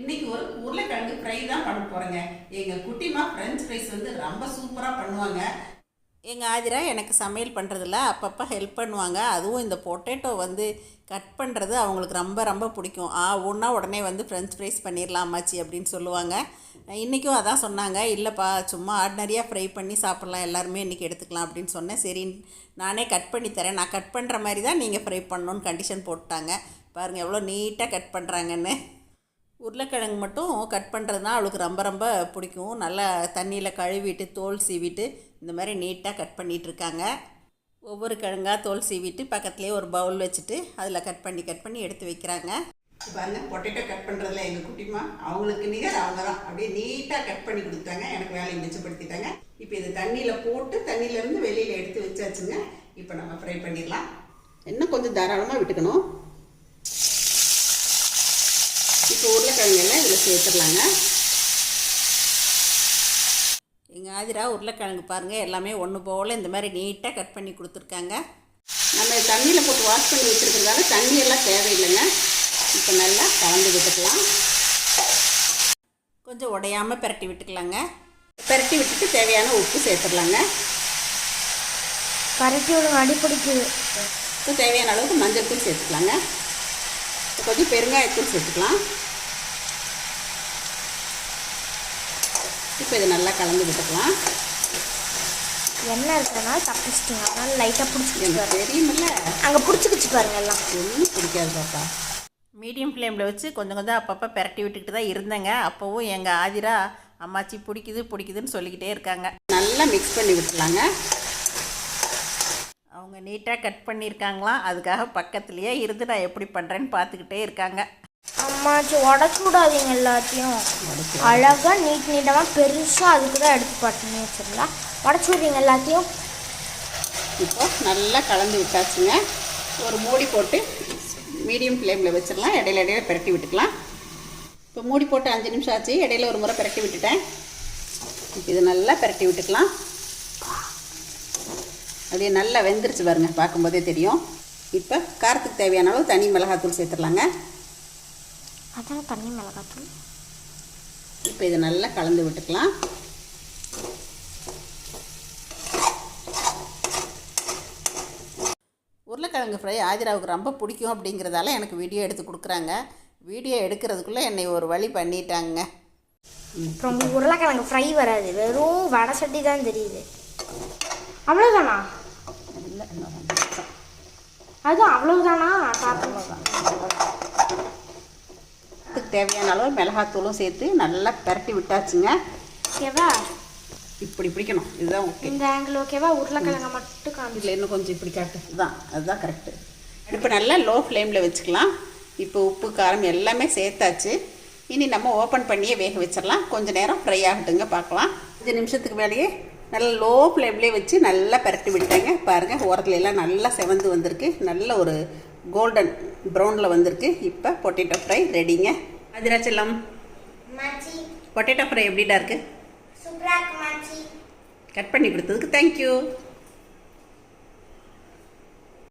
இன்னைக்கு ஒரு உருளைக்கிழங்கு ஃப்ரை தான் பண்ண போகிறேங்க எங்கள் குட்டிமா ஃப்ரெஞ்ச் ஃப்ரைஸ் வந்து ரொம்ப சூப்பராக பண்ணுவாங்க. எங்கள் ஆதிரா எனக்கு சமையல் பண்ணுறதுல அப்பப்போ ஹெல்ப் பண்ணுவாங்க. அதுவும் இந்த பொட்டேட்டோ வந்து கட் பண்ணுறது அவங்களுக்கு ரொம்ப ரொம்ப பிடிக்கும். ஆ ஒன்றா உடனே வந்து ஃப்ரெஞ்ச் ஃப்ரைஸ் பண்ணிடலாம் அம்மாச்சி அப்படின்னு சொல்லுவாங்க. இன்றைக்கும் அதான் சொன்னாங்க. இல்லைப்பா சும்மா ஆர்டினரியாக ஃப்ரை பண்ணி சாப்பிட்லாம். எல்லாருமே இன்றைக்கி எடுத்துக்கலாம் அப்படின்னு சொன்னேன். சரி நானே கட் பண்ணி தரேன். நான் கட் பண்ணுற மாதிரி தான் நீங்கள் ஃப்ரை பண்ணணுன்னு கண்டிஷன் போட்டாங்க. பாருங்கள் எவ்வளோ நீட்டாக கட் பண்ணுறாங்கன்னு உருளைக்கிழங்கு மட்டும் கட் பண்ணுறதுனா அவளுக்கு ரொம்ப ரொம்ப பிடிக்கும். நல்லா தண்ணியில் கழுவிட்டு தோல் சீவிட்டு இந்த மாதிரி நீட்டாக கட் பண்ணிகிட்ருக்காங்க ஒவ்வொரு கிழங்கா தோல் சீவிட்டு பக்கத்துலேயே ஒரு பவுல் வச்சுட்டு அதில் கட் பண்ணி கட் பண்ணி எடுத்து வைக்கிறாங்க. பாருங்க பொட்டேட்டோ கட் பண்ணுறதுல எங்கள் குட்டிமா அவங்களுக்கு நிகர் அவங்க தான் அப்படியே நீட்டாக கட் பண்ணி கொடுத்தாங்க. எனக்கு வேலையை மிச்சப்படுத்திட்டாங்க. இப்போ இது தண்ணியில் போட்டு தண்ணியிலேருந்து வெளியில் எடுத்து வச்சாச்சுங்க. இப்போ நம்ம ஃப்ரை பண்ணிடலாம். இன்னும் கொஞ்சம் தாராளமாக விட்டுக்கணும். இப்போ உருளைக்கிழங்கு எல்லாம் இதில் சேர்த்துடலாங்க. எங்கள் ஆதிரா உருளைக்கிழங்கு பாருங்கள் எல்லாமே ஒன்று போல் இந்த மாதிரி நீட்டாக கட் பண்ணி கொடுத்துருக்காங்க. நம்ம தண்ணியில் போட்டு வாஷ் பண்ணி வச்சுருக்கிறதால தண்ணி எல்லாம் தேவையில்லைங்க. இப்போ நல்லா கலந்து விட்டுக்கலாம். கொஞ்சம் உடையாமல் பிரட்டி விட்டுக்கலாங்க. பிரட்டி விட்டுட்டு தேவையான உப்பு சேர்த்துடலாங்க. கரைச்சி விட அடி பிடிக்குது. இப்போ தேவையான அளவுக்கு மஞ்சள் தூள் சேர்த்துக்கலாங்க. கொஞ்சம் பெருங்காயத்தூள் சேர்த்துக்கலாம். இப்போ இதை நல்லா கலந்து விட்டுக்கலாம். எண்ணெய் இருக்கிறனால தப்பிச்சிட்டிங்க அதனால லைட்டாக பிடிச்சிக்கிச்சு தெரியுமில்ல. அங்கே பிடிச்சிக்கிச்சு பாருங்க எல்லாம். ஒன்றும் பிடிக்காது பாப்பா. மீடியம் ஃப்ளேமில் வச்சு கொஞ்சம் கொஞ்சம் அப்பப்போ பெரட்டி விட்டுக்கிட்டு தான் இருந்தேங்க. அப்போவும் எங்கள் ஆதிரா அம்மாச்சி பிடிக்குது பிடிக்குதுன்னு சொல்லிக்கிட்டே இருக்காங்க. நல்லா மிக்ஸ் பண்ணி விட்டுலாங்க. அவங்க நீட்டாக கட் பண்ணியிருக்காங்களாம். அதுக்காக பக்கத்துலேயே இருந்து நான் எப்படி பண்ணுறேன்னு பார்த்துக்கிட்டே இருக்காங்க. அம்மாச்சி உடச்சி விடாதீங்க எல்லாத்தையும். அழகாக நீட் நீட்டமாக பெருசாக அதுக்கு தான் எடுத்து பட்டுனே வச்சிருந்தா. உடச்சி விடுறீங்க எல்லாத்தையும். இப்போ நல்லா கலந்து விட்டாச்சுங்க. ஒரு மூடி போட்டு மீடியம் ஃப்ளேமில் வச்சிடலாம். இடையில இடையில பிரட்டி விட்டுக்கலாம். இப்போ மூடி போட்டு அஞ்சு நிமிஷம் ஆச்சு. இடையில ஒரு முறை பிரட்டி விட்டுட்டேன். இப்போ இது நல்லா பிரட்டி விட்டுக்கலாம். அப்படியே நல்லா வெந்துருச்சு பாருங்க. பார்க்கும்போதே தெரியும். இப்போ காரத்துக்கு தேவையான அளவு தனி மிளகாத்தூள் சேர்த்துடலாங்க. அதான் தண்ணி மிளகாத்தூள் இப்போ இதை நல்லா கலந்து விட்டுக்கலாம். உருளைக்கிழங்கு ஃப்ரை ஆதிராவுக்கு ரொம்ப பிடிக்கும் அப்படிங்கிறதால எனக்கு வீடியோ எடுத்து கொடுக்குறாங்க. வீடியோ எடுக்கிறதுக்குள்ளே என்னை ஒரு வழி பண்ணிட்டாங்க. அப்புறம் உங்களுக்கு உருளைக்கிழங்கு ஃப்ரை வராது. வெறும் வடை சட்டி தான் தெரியுது. அவ்வளோதானா இல்லை. அதுவும் அவ்வளவுதானா? சாப்பிடுவோம் அதுக்கு தேவையான அளவு மிளகாத்தூளும் சேர்த்து நல்லா பிரட்டி விட்டாச்சுங்க. ஓகேவா? இப்படி பிடிக்கணும். இதுதான் ஓகே. இந்த ஆங்கிள் ஓகேவா? உருளைக்கிழங்க மட்டும் காமி இதில் இன்னும் கொஞ்சம் இப்படி காட்டு இதுதான். அதுதான் கரெக்டு இப்போ நல்லா லோ ஃப்ளேமில் வச்சுக்கலாம். இப்போ உப்பு காரம் எல்லாமே சேர்த்தாச்சு. இனி நம்ம ஓப்பன் பண்ணியே வேக வச்சிடலாம். கொஞ்ச நேரம் ஃப்ரை ஆகட்டுங்க பார்க்கலாம். அஞ்சு நிமிஷத்துக்கு மேலேயே நல்லா லோ ஃப்ளேம்லேயே வச்சு நல்லா பரட்டி விட்டேங்க. பாருங்கள் ஓரத்துல எல்லாம் நல்லா செவந்து வந்திருக்கு. நல்ல ஒரு கோல்டன் ப்ரௌனில் வந்திருக்கு. இப்போ பொட்டேட்டோ ஃப்ரை ரெடிங்க அதிராச்சலம் மாச்சி பொட்டேட்டோ ஃப்ரை எப்படிடா இருக்கு? கட் பண்ணி கொடுத்ததுக்கு தேங்க்யூ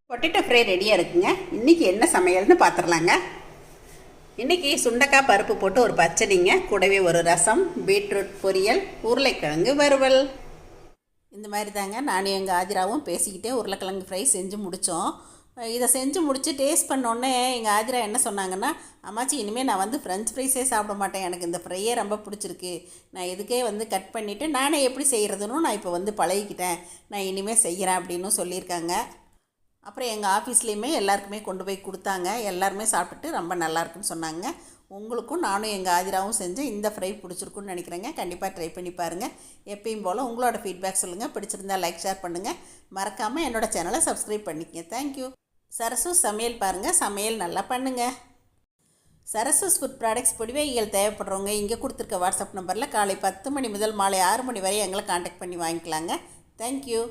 பொட்டேட்டோ ஃப்ரை ரெடியாக இருக்குங்க. இன்றைக்கி என்ன சமையல்னு பார்த்துடலாங்க இன்றைக்கி சுண்டக்காய் பருப்பு போட்டு ஒரு பச்சடிங்க கூடவே ஒரு ரசம் பீட்ரூட் பொரியல் உருளைக்கிழங்கு வறுவல். இந்த மாதிரி தாங்க நானும் எங்கள் ஆதிராவும் பேசிக்கிட்டே உருளைக்கிழங்கு ஃப்ரை செஞ்சு முடித்தோம் இதை செஞ்சு முடித்து டேஸ்ட் பண்ணோன்னே எங்கள் ஆதிரா என்ன சொன்னாங்கன்னா அம்மாச்சி இனிமேல் நான் வந்து ஃப்ரெஞ்ச் ஃப்ரைஸே சாப்பிட மாட்டேன். எனக்கு இந்த ஃப்ரையே ரொம்ப பிடிச்சிருக்கு. நான் இதுக்கே வந்து கட் பண்ணிவிட்டு நானே எப்படி செய்கிறதுன்னு நான் இப்போ வந்து பழகிக்கிட்டேன். நான் இனிமேல் செய்கிறேன் அப்படின்னு சொல்லியிருக்காங்க. அப்புறம் எங்கள் ஆஃபீஸ்லேயுமே எல்லாருக்குமே கொண்டு போய் கொடுத்தாங்க. எல்லாருமே சாப்பிட்டுட்டு ரொம்ப நல்லாயிருக்குன்னு சொன்னாங்க. உங்களுக்கும் நானும் எங்கள் ஆதிராவும் செஞ்சு இந்த ஃப்ரை பிடிச்சிருக்குன்னு நினைக்கிறேங்க. கண்டிப்பாக ட்ரை பண்ணி பாருங்கள் எப்பயும் போல் உங்களோட ஃபீட்பேக் சொல்லுங்கள் பிடிச்சிருந்தா லைக் ஷேர் பண்ணுங்கள் மறக்காமல் என்னோட சேனலை சப்ஸ்கிரைப் பண்ணிக்கங்க. தேங்க்யூ சரசு சமையல் பாருங்கள் சமையல் நல்லா பண்ணுங்கள் சரசஸ் ஃபுட் ப்ராடக்ட்ஸ் பொடிவைகள் தேவைப்படுறவங்க இங்கே கொடுத்துருக்க வாட்ஸ்அப் நம்பரில் காலை பத்து மணி முதல் மாலை ஆறு மணி வரை எங்களை காண்டாக்ட் பண்ணி வாங்கிக்கலாங்க. தேங்க்யூ